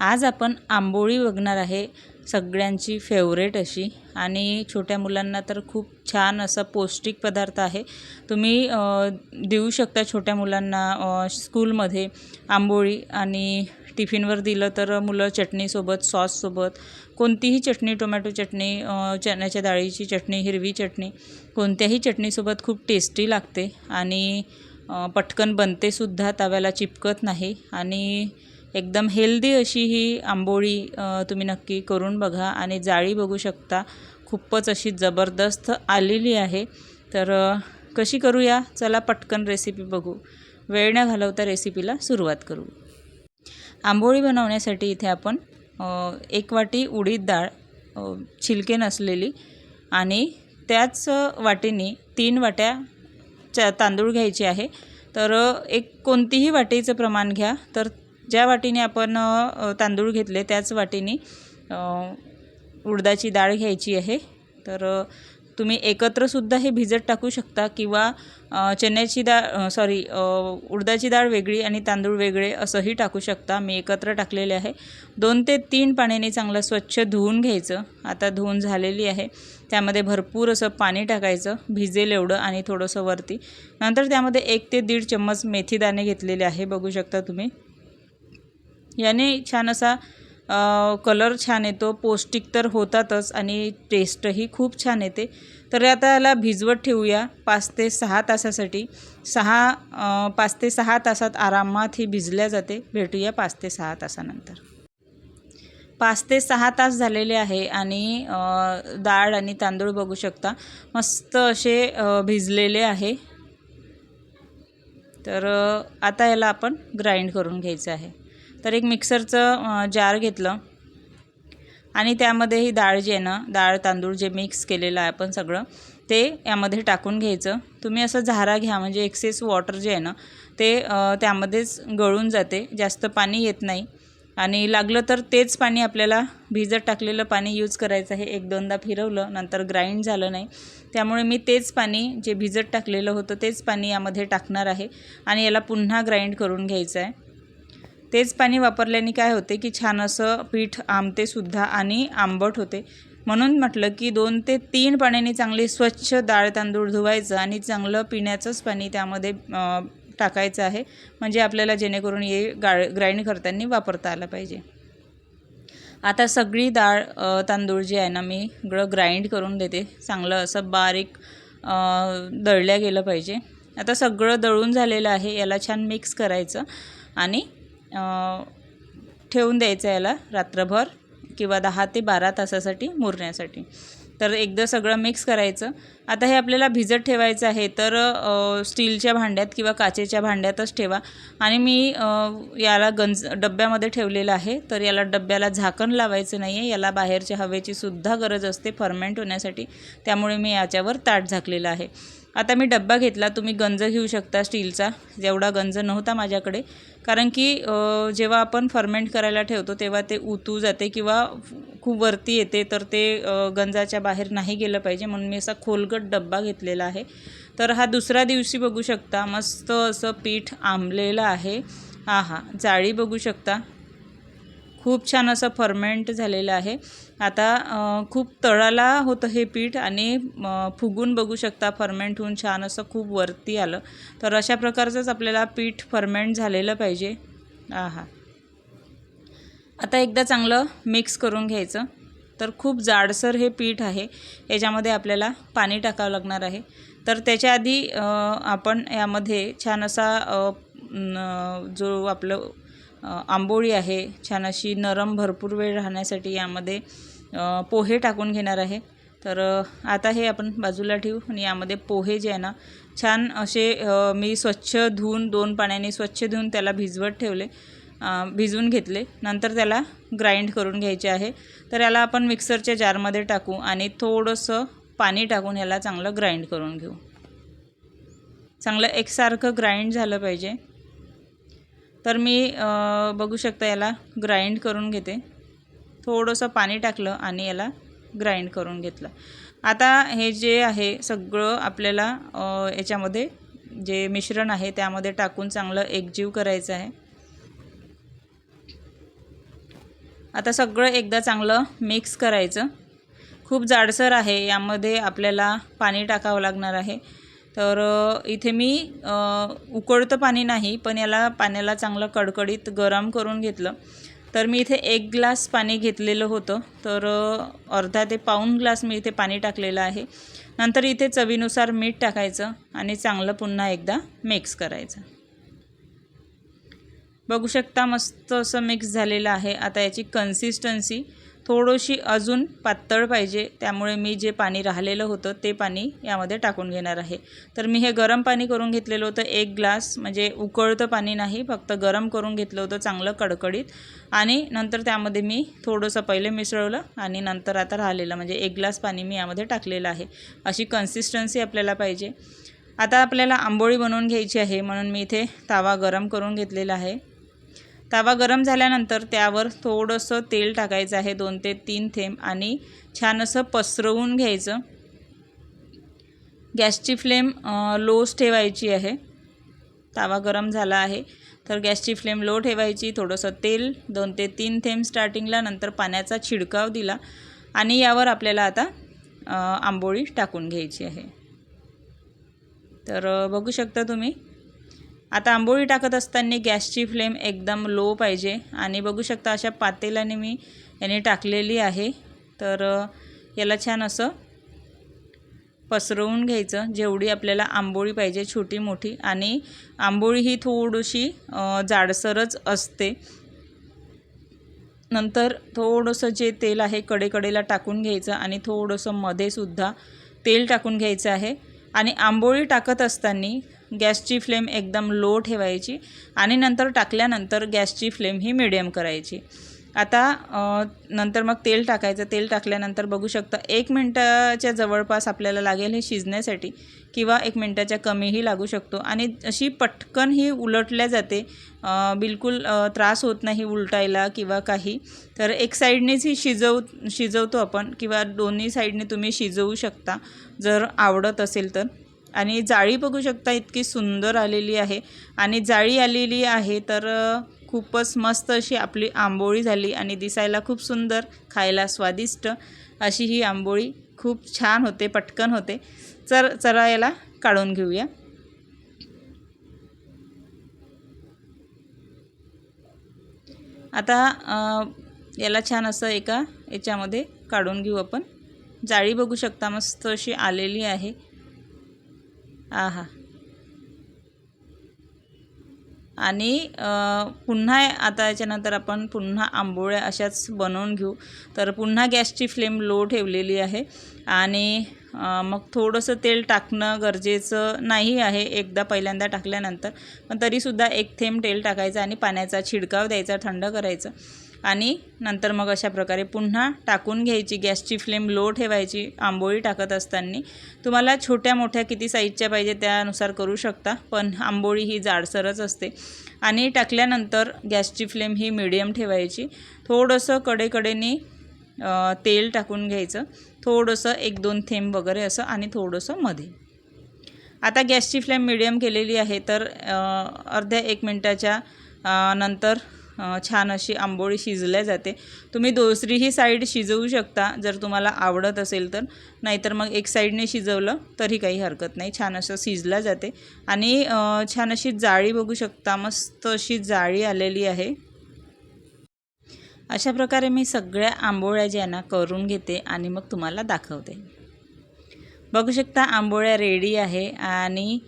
आज आपण आंबोळी बघणार आहे सगळ्यांची फेवरेट अशी. आणि छोट्या मुलांना तर खूप छान असा पौष्टिक पदार्थ आहे. तुम्ही देऊ शकता छोट्या मुलांना स्कूलमध्ये आंबोळी आणि टिफिनवर दिलं तर मुलं चटणीसोबत सॉससोबत कोणतीही चटणी टोमॅटो चटणी चण्याच्या डाळीची चटणी हिरवी चटणी कोणत्याही चटणीसोबत खूप टेस्टी लागते. आणि पटकन बनते सुद्धा तव्याला चिपकत नाही. आणि एकदम हेल्दी अशी ही आंबोळी तुम्ही नक्की करून बघा आणि जाळी बघू शकता. खूपच अशी जबरदस्त आलेली आहे. तर कशी करूया? चला पटकन रेसिपी बघू. वेळ न घालवता रेसिपीला सुरुवात करू. आंबोळी बनवण्यासाठी इथे आपण एक वाटी उडीद डाळ छिलके नसलेली आणि त्याच वाटीने तीन वाट्या च तांदूळ घ्यायचे आहे. तर एक कोणतीही वाटीचं प्रमाण घ्या. तर ज्या वाटीने आपण तांदूळ घेतले त्याच वाटीने उडदाची डाळ घ्यायची आहे. तर तुम्ही एकत्रसुद्धा हे भिजत टाकू शकता किंवा चण्याची डाळ सॉरी उडदाची डाळ वेगळी आणि तांदूळ वेगळे असंही टाकू शकता. मी एकत्र टाकलेले आहे. दोन ते तीन पाण्याने चांगलं स्वच्छ धुवून घ्यायचं. आता धुवून झालेली आहे. त्यामध्ये भरपूर असं पाणी टाकायचं. भिजेल एवढं आणि थोडंसं वरती. नंतर त्यामध्ये एक ते दीड चम्मच मेथीदाणे घेतलेले आहे. बघू शकता तुम्ही. याने छान असा कलर छान येतो पौष्टिक तर होतातच आणि टेस्टही खूप छान येते. तर आता याला भिजवत ठेवूया पाच ते सहा तासासाठी. सहा पाच ते सहा तासात आरामात ही भिजल्या जाते. भेटूया पाच ते सहा तासानंतर. पाच ते सहा तास झालेले आहे आणि डाळ आणि तांदूळ बघू शकता. मस्त असे भिजलेले आहे. तर आता याला आपण ग्राइंड करून घ्यायचं आहे. तर एक मिक्सरचं जार घेतलं. आणि त्यामध्ये ही डाळ जी आहे ना डाळ तांदूळ जे मिक्स केलेलं आहे आपण सगळं ते यामध्ये टाकून घ्यायचं. तुम्ही असं झारा घ्या म्हणजे एक्सेस वॉटर जे आहे ना ते त्यामध्येच गळून जाते. जास्त पाणी येत नाही. आणि लागलं तर तेच पाणी आपल्याला भिजत टाकलेलं पाणी यूज करायचं आहे. एक दोनदा फिरवलं नंतर ग्राइंड झालं नाही. त्यामुळे मी तेच पाणी जे भिजत टाकलेलं होतं तेच पाणी यामध्ये टाकणार आहे. आणि याला पुन्हा ग्राइंड करून घ्यायचं आहे. तेच पाणी वापरल्याने काय होते की छान असं पीठ आमतेसुद्धा आणि आंबट होते. म्हणून म्हटलं की दोन ते तीन पाण्याने चांगले स्वच्छ डाळ तांदूळ धुवायचं आणि चांगलं पिण्याचंच पाणी त्यामध्ये टाकायचं आहे. म्हणजे आपल्याला जेणेकरून हे गाळ ग्राइंड करताना वापरता आलं पाहिजे. आता सगळी डाळ तांदूळ जे आहे ना मी सगळं ग्राइंड करून देते. चांगलं असं बारीक दळल्या गेलं पाहिजे. आता सगळं दळून झालेलं आहे याला छान मिक्स करायचं आणि ठेवून द्यायचं याला रात्रभर किंवा दहा ते बारा तासासाठी मुरण्यासाठी. तर एकदा सगळं मिक्स करायचं. आता हे आपल्याला भिजत ठेवायचं आहे तर स्टीलच्या भांड्यात किंवा काचेच्या भांड्यातच ठेवा. आणि मी याला गंज डब्यामध्ये ठेवलेलं आहे. तर याला डब्याला झाकण लावायचं नाही आहे याला बाहेरच्या हवेची सुद्धा गरज असते फर्मेंट होण्यासाठी. त्यामुळे मी याच्यावर ताट झाकलेलं आहे. आता मी डब्बा घेतला तुम्ही गंज घेऊ शकता स्टीलचा जेवढा गंज नव्हता माझ्याकडे. कारण की जेव्हा आपण फर्मेंट करायला ठेवतो तेव्हा ते उतू जाते किंवा खूप वरती येते तर ते गंजाच्या बाहेर नाही गेलं पाहिजे. म्हणून मी असा खोलगट डब्बा घेतलेला आहे. तर हा दुसऱ्या दिवशी बघू शकता मस्त असं पीठ आंबलेलं आहे. हा हा जाळी बघू शकता. खूप छान असं फर्मेंट झालेलं आहे. आता खूप तळाला होतं हे पीठ आणि फुगून बघू शकता फर्मेंट होऊन छान असं खूप वरती आलं. तर अशा प्रकारचंच आपल्याला पीठ फर्मेंट झालेलं पाहिजे. आहा. आता एकदा चांगलं मिक्स करून घ्यायचं. तर खूप जाडसर हे पीठ आहे. याच्यामध्ये आपल्याला पाणी टाकावं लागणार आहे. तर त्याच्या आधी आपण यामध्ये छान असा जो आपलं आंबोळी आहे. छान अशी नरम भरपूर वेळ राहण्यासाठी यामध्ये पोहे टाकून घेणार आहे. तर आता हे आपण बाजूला ठेवू आणि यामध्ये पोहे जे आहे ना छान असे मी स्वच्छ धुवून दोन पाण्याने स्वच्छ धुवून त्याला भिजवत ठेवले. भिजवून घेतले. नंतर त्याला ग्राइंड करून घ्यायचे आहे. तर याला आपण मिक्सरच्या जारमध्ये टाकू आणि थोडंसं पाणी टाकून याला चांगलं ग्राइंड करून घेऊ. चांगलं एकसारखं ग्राइंड झालं पाहिजे. तर मी बघू शकता याला ग्राइंड करून घेते. थोडंसं पाणी टाकलं आणि याला ग्राइंड करून घेतलं. आता हे जे आहे सगळं आपल्याला याच्यामध्ये जे मिश्रण आहे त्यामध्ये टाकून चांगलं एकजीव करायचं आहे. आता सगळं एकदा चांगलं मिक्स करायचं. खूप जाडसर आहे यामध्ये आपल्याला पाणी टाकावं लागणार आहे. तर इथे मी उकळतं पाणी नाही पण याला पाण्याला चांगलं कडकडीत गरम करून घेतलं. तर मी इथे एक ग्लास पाणी घेतलेलं होतं. तर अर्धा ते पाऊण ग्लास मी इथे पाणी टाकलेलं आहे. नंतर इथे चवीनुसार मीठ टाकायचं आणि चांगलं पुन्हा एकदा मिक्स करायचं. बघू शकता मस्त असं मिक्स झालेलं आहे. आता याची कन्सिस्टन्सी थोडीशी अजून पातळ पाहिजे त्यामुळे मी जे पाणी राहिलेलं होतं ते पाणी यामध्ये टाकून घेणार आहे. तर मी हे गरम पाणी करून घेतलेलं होतं एक ग्लास म्हणजे उकळतं पाणी नाही फक्त गरम करून घेतलं होतं चांगलं कडकडीत. आणि नंतर त्यामध्ये मी थोडंसं पहिले मिसळलं आणि नंतर आता राहिलेलं म्हणजे एक ग्लास पाणी मी यामध्ये टाकलेलं आहे. अशी कन्सिस्टन्सी आपल्याला पाहिजे. आता आपल्याला आंबोळी बनवून घ्यायची आहे म्हणून मी इथे तावा गरम करून घेतलेला आहे. तवा गरम झाल्यानंतर त्यावर थोडंसं तेल टाकायचं आहे दोन ते तीन थेंब आणि छान असं पसरवून घ्यायचं. गॅसची फ्लेम लोच ठेवायची आहे. तवा गरम झाला आहे. तर गॅसची फ्लेम लो ठेवायची थोडंसं तेल दोन ते तीन थेंब स्टार्टिंगला नंतर पाण्याचा छिडकाव दिला आणि यावर आपल्याला आता आंबोळी टाकून घ्यायची आहे. तर बघू शकता तुम्ही आता आंबोळी टाकत असताना गॅसची फ्लेम एकदम लो पाहिजे. आणि बघू शकता अशा पातेल्याने मी याने टाकलेली आहे. तर याला छान असं पसरवून घ्यायचं. जेवढी आपल्याला आंबोळी पाहिजे छोटी मोठी आणि आंबोळी ही थोडीशी जाडसरच असते. नंतर थोडंसं जे तेल आहे कडेकडेला टाकून घ्यायचं. आणि थोडंसं मध्येसुद्धा तेल टाकून घ्यायचं आहे. आणि आंबोळी टाकत असताना गॅसची फ्लेम एकदम लो ठेवायची आणि नंतर टाकल्यानंतर गॅसची फ्लेम ही मिडियम करायची. आता नंतर मग तेल टाकायचं. तेल टाकल्यानंतर बघू शकता एक मिनटाच्या जवळपास आपल्याला लागेल हे शिजण्यासाठी किंवा एक मिनटाच्या कमीही लागू शकतो. आणि अशी पटकन ही उलटल्या जाते. बिलकुल त्रास होत नाही उलटायला किंवा काही. तर एक साईडनेच ही शिजव शिजवतो आपण किंवा दोन्ही साईडने तुम्ही शिजवू शकता. जर आवडत असेल तर. आणि जाळी बघू शकता इतकी सुंदर आलेली आहे. आणि जाळी आलेली आहे तर खूपच मस्त अशी आपली आंबोळी झाली आणि दिसायला खूप सुंदर खायला स्वादिष्ट अशी ही आंबोळी खूप छान होते पटकन होते. चर चला याला काढून घेऊया. आता याला छान असं एका याच्यामध्ये काढून घेऊ आपण. जाळी बघू शकता मस्त अशी आलेली आहे. आहा. आणि पुन्हा आता याच्यानंतर आपण पुन्हा आंबोळ्या अशाच बनवून घेऊ. तर पुन्हा गॅसची फ्लेम लो ठेवलेली आहे. आणि मग थोडंसं तेल टाकणं गरजेचं नाही आहे. एकदा पहिल्यांदा टाकल्यानंतर. पण तरीसुद्धा एक थेंब तेल टाकायचं आणि पाण्याचा छिडकाव द्यायचा थंड करायचं. आणि नंतर मग अशा प्रकारे पुन्हा टाकून घ्यायची. गॅसची फ्लेम लो ठेवायची. आंबोळी टाकत असताना. तुम्हाला छोट्या मोठ्या किती साईजच्या पाहिजे त्यानुसार करू शकता. पण आंबोळी ही जाडसरच असते. आणि टाकल्यानंतर गॅसची फ्लेम ही मिडियम ठेवायची. थोडंसं कडेकडेने तेल टाकून घ्यायचं. थोडंसं एक दोन थेंब वगैरे असं आणि थोडंसं मध्ये आता गॅसची फ्लेम मिडियम केलेली आहे तर अर्ध्या एक मिनटाच्या नंतर छान अशी आंबोळी शिजल्या जाते. तुम्ही दुसरीही साईड शिजवू शकता जर तुम्हाला आवडत असेल तर. नाहीतर मग एक साईडने शिजवलं तरी काही हरकत नाही. छान असं शिजल्या जाते. आणि छान अशी जाळी बघू शकता. मस्त अशी जाळी आलेली आहे. अशा प्रकारे मी सगळ्या आंबोळ्या ज्या आहे ना करून घेते आणि मग तुम्हाला दाखवते. बघू शकता आंबोळ्या रेडी आहे आणि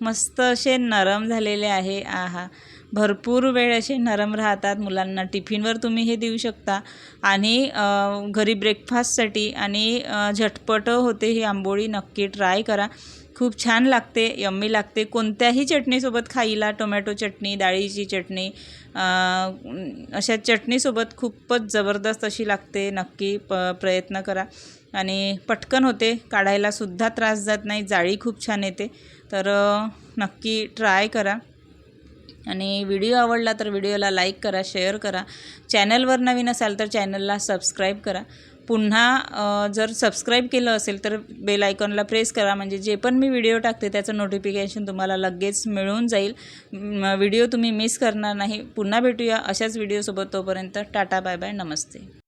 मस्त असे नरम झालेले आहे. आहा. भरपूर वेळ असे नरम राहतात मुलांना. टिफिनवर तुम्ही हे देऊ शकता. आणि घरी ब्रेकफास्टसाठी आणि झटपट होते ही आंबोळी नक्की ट्राय करा. खूप छान लागते यम्मी लागते. कोणत्याही चटणीसोबत खाईला टोमॅटो चटणी डाळीची चटणी अशा चटणीसोबत खूपच जबरदस्त अशी लागते. नक्की प प्रयत्न करा. आणि पटकन होते काढायलासुद्धा त्रास जात नाही. जाळी खूप छान येते. तर नक्की ट्राय करा. आणि व्हिडिओ आवडला तर व्हिडिओला लाईक करा शेअर करा. चॅनलवर नवीन असाल तर चॅनलला सबस्क्राईब करा. पुन्हा जर सबस्क्राईब केलं असेल तर बेल आयकॉनला प्रेस करा. म्हणजे जे पण मी व्हिडिओ टाकते त्याचं नोटिफिकेशन तुम्हाला लगेच मिळून जाईल. व्हिडिओ तुम्ही मिस करणार नाही. पुन्हा भेटूया अशाच व्हिडिओसोबत तोपर्यंत टाटा बाय बाय नमस्ते.